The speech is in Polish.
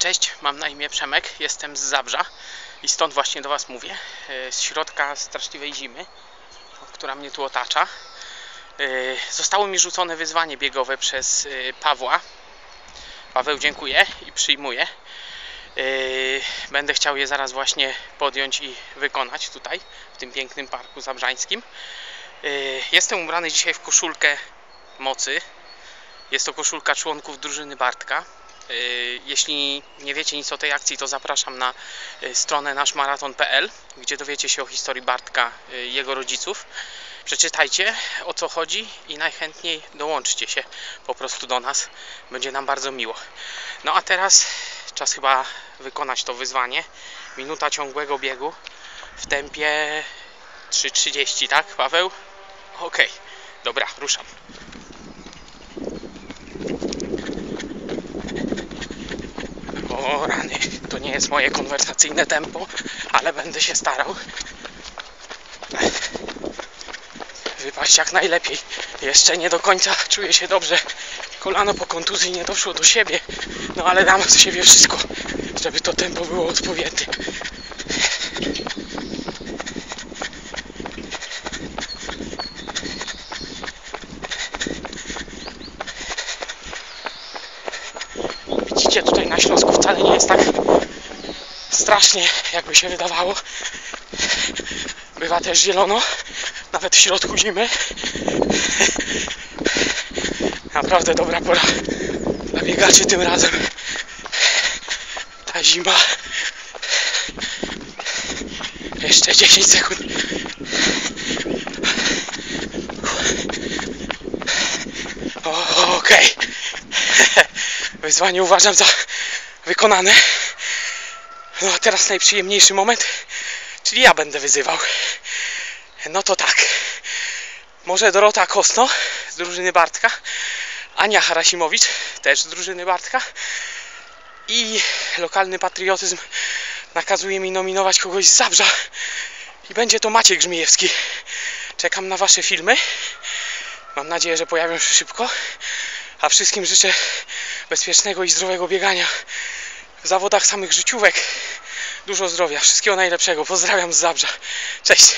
Cześć, mam na imię Przemek, jestem z Zabrza i stąd właśnie do Was mówię, e, z środka straszliwej zimy, która mnie tu otacza. E, Zostało mi rzucone wyzwanie biegowe przez e, Pawła. Paweł, dziękuję i przyjmuję. Będę chciał je zaraz właśnie podjąć i wykonać tutaj, w tym pięknym parku zabrzańskim. Jestem ubrany dzisiaj w koszulkę mocy. Jest to koszulka członków drużyny Bartka. Y, Jeśli nie wiecie nic o tej akcji, to zapraszam na y, stronę naszmaraton.pl, gdzie dowiecie się o historii Bartka, y, jego rodziców. Przeczytajcie o co chodzi i najchętniej dołączcie się po prostu do nas. Będzie nam bardzo miło. No a teraz czas chyba wykonać to wyzwanie. Minuta ciągłego biegu w tempie 3.30, tak Paweł? Okej, dobra, ruszam. O rany, to nie jest moje konwersacyjne tempo, ale będę się starał wypaść jak najlepiej. Jeszcze nie do końca czuję się dobrze. Kolano po kontuzji nie doszło do siebie, no ale dam z siebie wszystko, żeby to tempo było odpowiednie. Widzicie, tutaj na Śląsku wcale nie jest tak strasznie, jakby się wydawało. Bywa też zielono, nawet w środku zimy. Naprawdę dobra pora dla biegaczy tym razem. Ta zima. Jeszcze 10 sekund. Okej. Wyzwanie uważam za wykonane. No teraz najprzyjemniejszy moment, czyli ja będę wyzywał. No to tak. Może Dorota Kosno z drużyny Bartka, Ania Harasimowicz też z drużyny Bartka i lokalny patriotyzm nakazuje mi nominować kogoś z Zabrza i będzie to Maciek Grzmiejewski. Czekam na Wasze filmy. Mam nadzieję, że pojawią się szybko. A wszystkim życzę bezpiecznego i zdrowego biegania w zawodach samych życiówek. Dużo zdrowia, wszystkiego najlepszego. Pozdrawiam z Zabrza. Cześć!